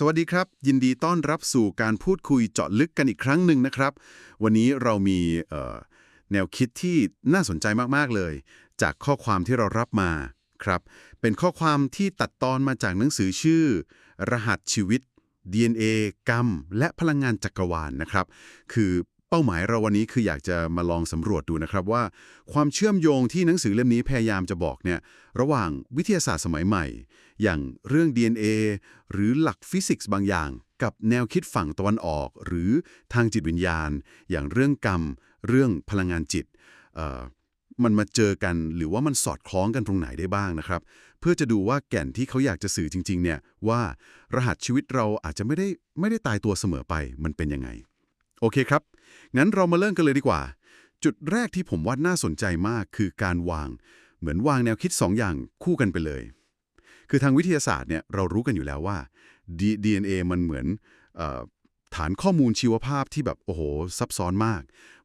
สวัสดีครับ ยินดีต้อนรับสู่การพูดคุยเจาะลึกกันอีกครั้งหนึ่งนะครับ วันนี้เรามีแนวคิดที่น่าสนใจมากๆเลย จากข้อความที่เรารับมาครับ เป็นข้อความที่ตัดตอนมาจากหนังสือชื่อ รหัสชีวิต DNA กรรม และพลังงานจักรวาลนะครับ คือ เป้าหมายเราวันนี้คืออยากจะมาลองสำรวจดูนะครับว่า ความเชื่อมโยงที่หนังสือเล่มนี้พยายามจะบอกเนี่ยระหว่างวิทยาศาสตร์สมัยใหม่ อย่างเรื่อง DNA หรือหลักฟิสิกส์บางอย่าง กับแนวคิดฝั่งตะวันออก หรือทางจิตวิญญาณ อย่างเรื่องกรรม เรื่องพลังงานจิตมันมาเจอกันหรือว่ามันสอดคล้องกันตรงไหนได้บ้างนะครับ เพื่อจะดูว่าแก่นที่เขาอยากจะสื่อจริง ๆ เนี่ยว่ารหัสชีวิตเราอาจจะไม่ได้ไม่ได้ตายตัวเสมอไปมันเป็นยังไง โอเคครับ งั้นเรามาเริ่มกันเลยดีกว่า จุดแรกที่ผมว่าน่าสนใจมากคือการวาง เหมือนวางแนวคิด 2 อย่างคู่กันไปเลย คือทางวิทยาศาสตร์เนี่ยเรารู้กันอยู่แล้วว่า DNA มันเหมือนออฐานข้อมูลชีวภาพที่แบบโอ้โหซับซ้อนมาก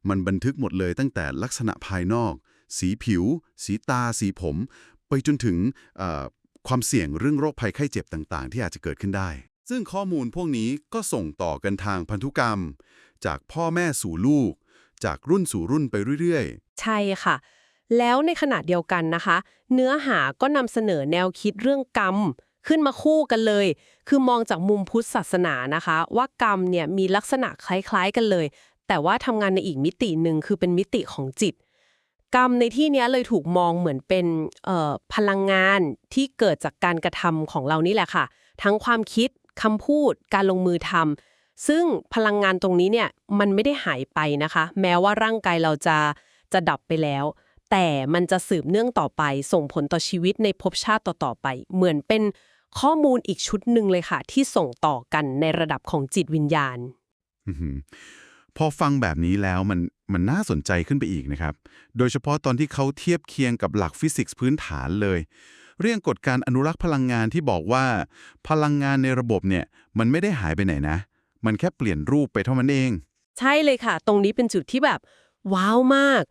มันบันทึกหมดเลยตั้งแต่ลักษณะภายนอก สีผิว สีตา สีผม ไปจนถึงความเสี่ยงเรื่องโรคภัยไข้เจ็บต่าง ๆ ที่อาจจะเกิดขึ้นได้ ซึ่งข้อมูลพวกนี้ก็ส่งต่อกันทางพันธุกรรม จากพ่อแม่สู่ลูก จากรุ่นสู่รุ่นไปเรื่อยๆ ใช่ค่ะ แล้วในขณะเดียวกันนะคะ เนื้อหาก็นำเสนอแนวคิดเรื่องกรรม ขึ้นมาคู่กันเลย คือมองจากมุมพุทธศาสนานะคะ ว่ากรรมเนี่ยมีลักษณะคล้ายๆกันเลย แต่ว่าทำงานในอีกมิติหนึ่งคือเป็นมิติของจิตกรรมในที่นี้เลยถูกมองเหมือนเป็นพลังงานที่เกิดจากการกระทำของเรานี่แหละค่ะ ทั้งความคิดคำพูด การลงมือทำ ซึ่งพลังงานตรงนี้เนี่ยมันไม่ได้หายไปนะคะ แม้ว่าร่างกายเราจะจะดับไปแล้ว แต่มันจะสืบเนื่องต่อไป ส่งผลต่อชีวิตในภพชาติต่อๆไป เหมือนเป็นข้อมูลอีกชุดหนึ่งเลยค่ะ ที่ส่งต่อกันในระดับของจิตวิญญาณพอฟังแบบนี้แล้วมันมันน่าสนใจขึ้นไปอีกนะครับ โดยเฉพาะตอนที่เขาเทียบเคียงกับหลักฟิสิกส์พื้นฐานเลย เรื่องกฎการอนุรักษ์พลังงานที่บอกว่า พลังงานในระบบเนี่ยมันไม่ได้หายไปไหนนะ มันแค่เปลี่ยนรูปไปเท่านั้นเอง ใช่เลยค่ะ ตรงนี้เป็นจุดที่แบบ ว้าวมาก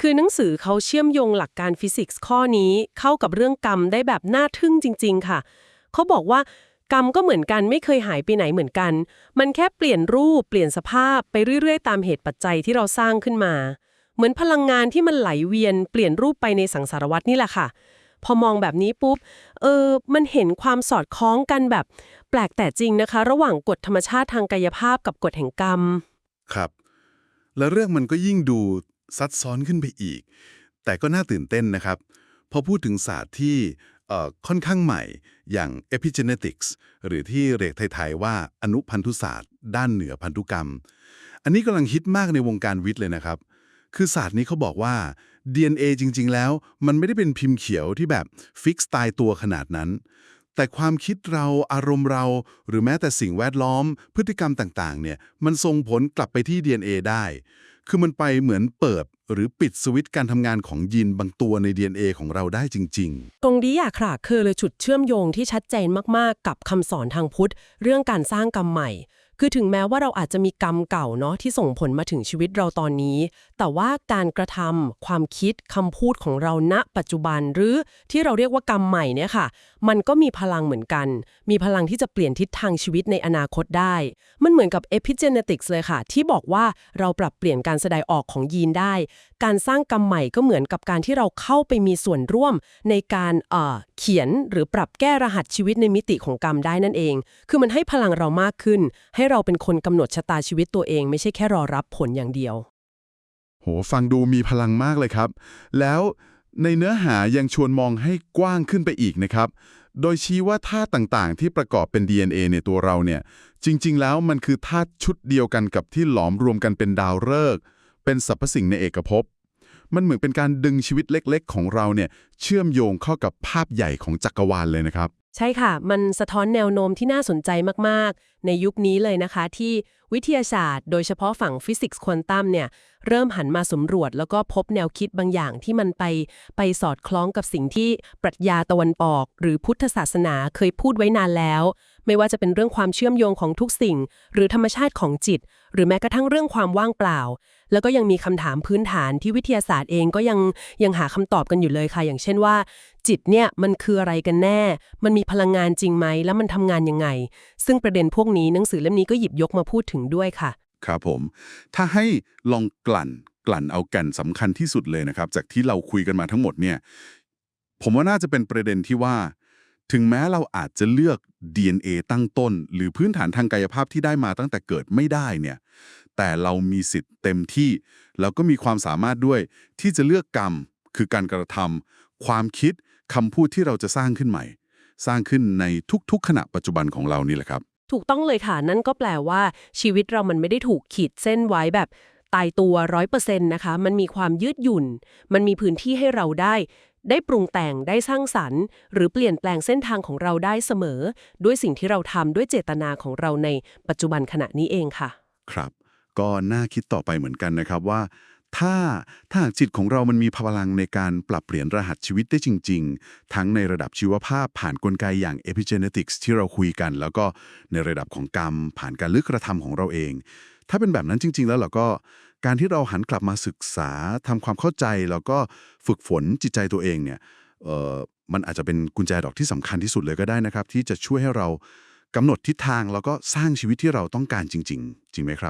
คือหนังสือเขาเชื่อมโยงหลักการฟิสิกส์ข้อนี้เข้ากับเรื่องกรรมได้แบบน่าทึ่งจริง ๆ ค่ะ เขาบอกว่ากรรมก็เหมือนกันไม่เคยหายไปไหนเหมือนกัน มันแค่เปลี่ยนรูปเปลี่ยนสภาพไปเรื่อยๆ ตามเหตุปัจจัยที่เราสร้างขึ้นมา เหมือนพลังงานที่มันไหลเวียนเปลี่ยนรูปไปในสังสารวัตนี่แหละค่ะ พอมองแบบนี้ปุ๊บ เออ มันเห็นความสอดคล้องกันแบบ แปลกแต่จริงนะคะ ระหว่างกฎธรรมชาติทางกายภาพกับกฎแห่งกรรม ครับ และเรื่องมันก็ยิ่งดูซับซ้อนขึ้นไปอีก แต่ก็น่าตื่นเต้นนะครับ พอพูดถึงศาสตร์ที่ค่อนข้างใหม่อย่าง epigenetics หรือที่เรียกไทยๆว่าอนุพันธุศาสตร์ ด้านเหนือพันธุกรรม อันนี้กำลังฮิตมากในวงการวิทย์เลยนะครับ คือศาสตร์นี้เขาบอกว่า DNA จริง ๆ แล้ว มันไม่ได้เป็นพิมพ์เขียวที่แบบฟิกซ์ตายตัวขนาดนั้น แต่ความคิดเราอารมณ์เรา หรือแม้แต่สิ่งแวดล้อม พฤติกรรมต่างๆ เนี่ยมันส่งผลกลับไปที่ DNA ได้ คือมันไปเหมือนเปิด หรือปิดสวิตช์การทำงานของยีนบางตัวใน DNA ของเราได้จริง ๆ ตรงนี้อะค่ะคือเลยจุดเชื่อมโยงที่ชัดเจนมากๆ กับคำสอนทางพุทธ เรื่องการสร้างกรรมใหม่ คือถึงแม้ว่าเราอาจจะมีกรรมเก่าเนาะที่ส่งผลมาถึงชีวิตเราตอนนี้ แต่ว่าการกระทำความคิดคำพูดของเราณ ปัจจุบันหรือที่เราเรียกว่ากรรมใหม่เนี่ยค่ะ มันก็มีพลังเหมือนกัน มีพลังที่จะเปลี่ยนทิศทางชีวิตในอนาคตได้ มันเหมือนกับ epigenetics เลยค่ะ ที่บอกว่าเราปรับเปลี่ยนการแสดงออกของยีนได้ การสร้างกรรมใหม่ก็เหมือนกับการที่เราเข้าไปมีส่วนร่วมในการเอ่อ เขียนหรือปรับแก้รหัสชีวิตในมิติของกรรมได้นั่นเอง คือมันให้พลังเรามากขึ้น ให้เราเป็นคนกำหนดชะตาชีวิตตัวเอง ไม่ใช่แค่รอรับผลอย่างเดียว โห ฟังดูมีพลังมากเลยครับ แล้วในเนื้อหายังชวนมองให้กว้างขึ้นไปอีกนะครับ โดยชี้ว่าธาตุต่างๆ ที่ประกอบเป็น DNA ในตัวเราเนี่ย จริง ๆ แล้วมันคือธาตุชุดเดียวกันกับที่หลอมรวมกันเป็นดาวฤกษ์ เป็นสรรพสิ่งในเอกภพ มันเหมือนเป็นการดึงชีวิตเล็กๆ ของเราเนี่ยเชื่อมโยงเข้ากับภาพใหญ่ของจักรวาลเลยนะครับ ใช่ค่ะ มันสะท้อนแนวโน้มที่น่าสนใจมากๆ ในยุคนี้เลยนะคะ ที่วิทยาศาสตร์ โดยเฉพาะฝั่งฟิสิกส์ควอนตัมเนี่ยเริ่มหันมาสำรวจ แล้วก็พบแนวคิดบางอย่างที่มันไปไปสอดคล้องกับสิ่งที่ปรัชญาตะวันออก หรือพุทธศาสนาเคยพูดไว้นานแล้ว ไม่ว่าจะเป็นเรื่องความเชื่อมโยงของทุกสิ่ง หรือธรรมชาติของจิต หรือแม้กระทั่งเรื่องความว่างเปล่า แล้วก็ยังมีคำถามพื้นฐานที่วิทยาศาสตร์เองก็ยังยังหาคำตอบกันอยู่เลยค่ะ อย่างเช่นว่า จิตเนี่ยมันคืออะไรกันแน่ มันมีพลังงานจริงไหม แล้วมันทำงานยังไง ซึ่งประเด็นพวกนี้หนังสือเล่มนี้ก็หยิบยกมาพูดถึงด้วยค่ะ ครับผม ถ้าให้ลองกลั่นกลั่นเอาแกันสำคัญที่สุดเลยนะครับ จากที่เราคุยกันมาทั้งหมดเนี่ยผมว่าน่าจะเป็นประเด็นที่ว่า ถึงแม้เราอาจจะเลือก DNA ตั้งต้น หรือพื้นฐานทางกายภาพที่ได้มาตั้งแต่เกิดไม่ได้เนี่ยแต่เรามีสิทธิ์เต็มที่แล้วก็มีความสามารถด้วยที่จะเลือกกรรม คือการกระทำความคิดคำพูดที่เราจะสร้างขึ้นใหม่ สร้างขึ้นในทุกๆ ขณะปัจจุบันของเรานี่แหละครับ ถูกต้องเลยค่ะ นั่นก็แปลว่า ชีวิตเรามันไม่ได้ถูกขีดเส้นไว้แบบตายตัวร้อยเปอร์เซ็นต์นะคะ มันมีความยืดหยุ่น มันมีพื้นที่ให้เราได้ ได้ปรุงแต่งได้สร้างสรรค์ หรือเปลี่ยนแปลงเส้นทางของเราได้เสมอ ด้วยสิ่งที่เราทำด้วยเจตนาของเราในปัจจุบันขณะนี้เองค่ะ ครับ ก็น่าคิดต่อไปเหมือนกันนะครับว่า ถ้าถ้าหากจิตของเรามันมีพลังในการปรับเปลี่ยนรหัสชีวิตได้จริง ๆ ทั้งในระดับชีวภาพผ่านกลไกอย่าง epigenetics ที่เราคุยกัน แล้วก็ในระดับของกรรม ผ่านการลึกกระทำของเราเอง ถ้าเป็นแบบนั้นจริง ๆ แล้วเราก็ การที่เราหันกลับมาศึกษาทำความเข้าใจแล้วก็ฝึกฝนจิตใจตัวเองเนี่ยเออมันอาจจะเป็นกุญแจดอกที่สำคัญที่สุดเลยก็ได้นะครับ ที่จะช่วยให้เรากำหนดทิศทางแล้วก็สร้างชีวิตที่เราต้องการจริง ๆ จริงไหมครับ